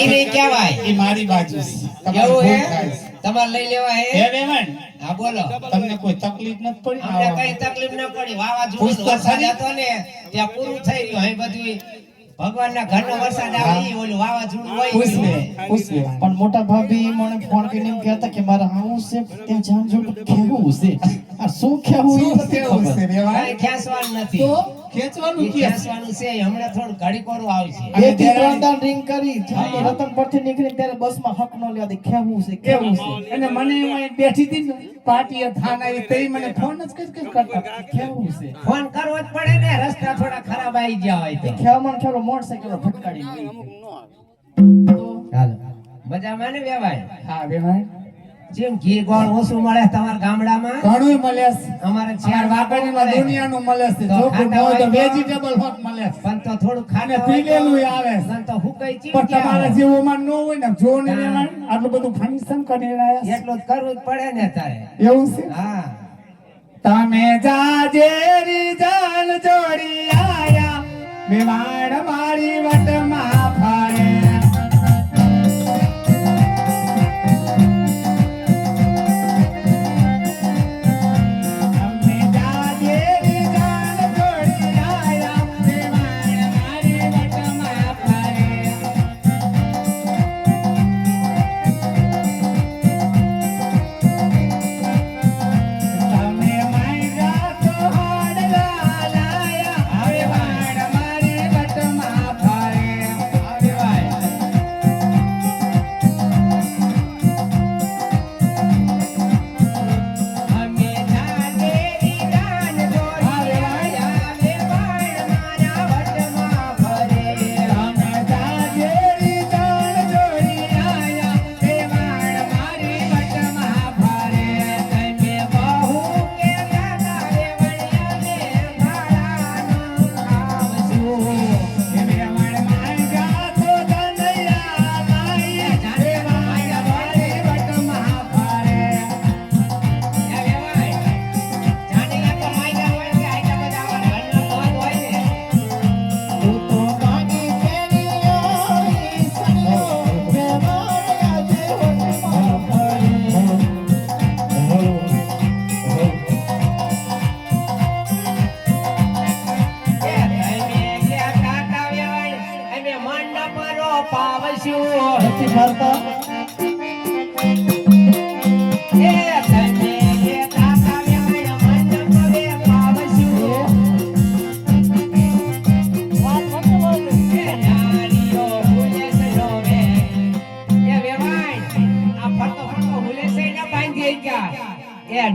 ઈ નહીં કહેવાય. એ મારી બાજુ છે. તમારે એવું હે? તમારે લઈ લેવા હે? હે વેવાણ? હા બોલો. તમને કોઈ તકલીફ નથી પડી? અમને કઈ તકલીફ ન પડી. વાવાઝોડું પૂછતો વરસાદ? હતો ને ત્યાં પૂરું થઈ ગયું હે બધું ભગવાનના ઘરનો વરસાદ આવે ઈ ઓલું વાવાઝોડું હોય પણ મોટા ભાભી મને ફોન કરીને કહેતા કે મારે આવું છે ત્યાં જાણજો તો કેવું છે. આ શું કેવું છે? નથી. તો? ખેંચવાનું ઈ કે? છે. ખેંચવાનું છે હમણાં થોડું ઘડી કોરું આવશે બેથી ત્રણ દાન ring કરી જ્યારે રતન પરથી નીકળીને ત્યારે બસમાં હક ન લેવા કેવું છે કેવું છે. અને મને એમાં બેઠી હતી ને પાટીએ થાન આવી તે મને ફોન જ કઈ કઈ કરતા. કેવું છે. ફોન કરવો જ પડે ને રસ્તા થોડા ખરાબ આવી ગયા હોય તો. ખેવામાં મોટરસાઇકલ ફટકાડી મજામાં ને વેવાય હા વેવાણ જેમ ઘી ગોળ ઓછું મળે તમારા ગામડામાં ઘણું મળે અમારે ચાર વાગણીમાં. દુનિયાનું મળે છે. જો ખાતા હોય તો વેજીટેબલ હોત મળે પણ તો થોડું ખાને પીલેલું આવે પણ તો હુકાઈ ચી પણ તમારે જેવું માં ન હોય ને જો ને. આટલું બધું ફંક્શન કરી રહ્યા. એટલું જ કરવું જ પડે ને તારે. એવું છે? હા. તમે જાજે રીજાન જોડી આયા. મેવાડ મારી વટમાં ફરે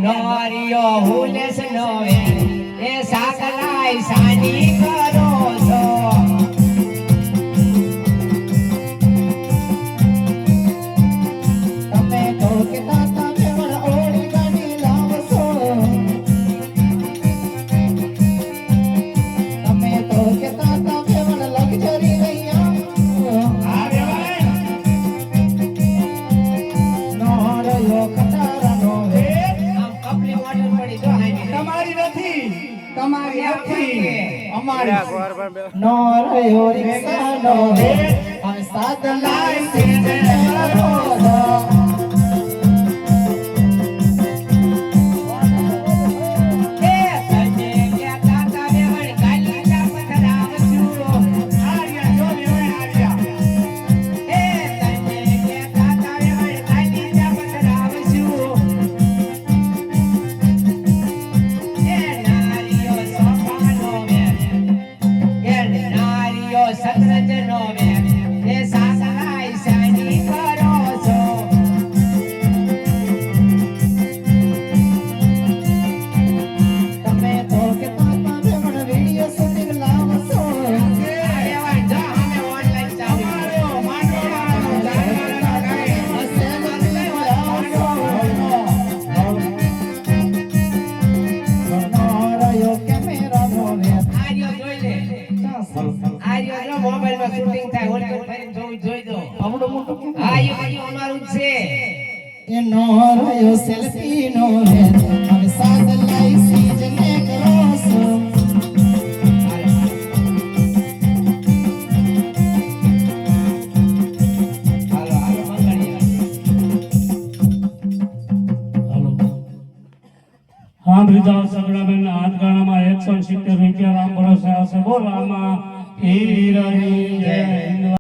નોરિયો હુલેસ નોવે એ સાકલાઈ સાની કરો છો. તમે તો કે તાતા મેવાડ ઓળી ગાડી લાવશો. તમે તો કે તાતા તમારી નથી અમારી નો રહ્યો લાવો એ નો રહ્યો સેલ્ફી નો રે અને સાસ લઈ સીજને એકસો સિત્તેર રૂપિયા રામ ભરોસે હશે બોલ આમાં હીરની જય.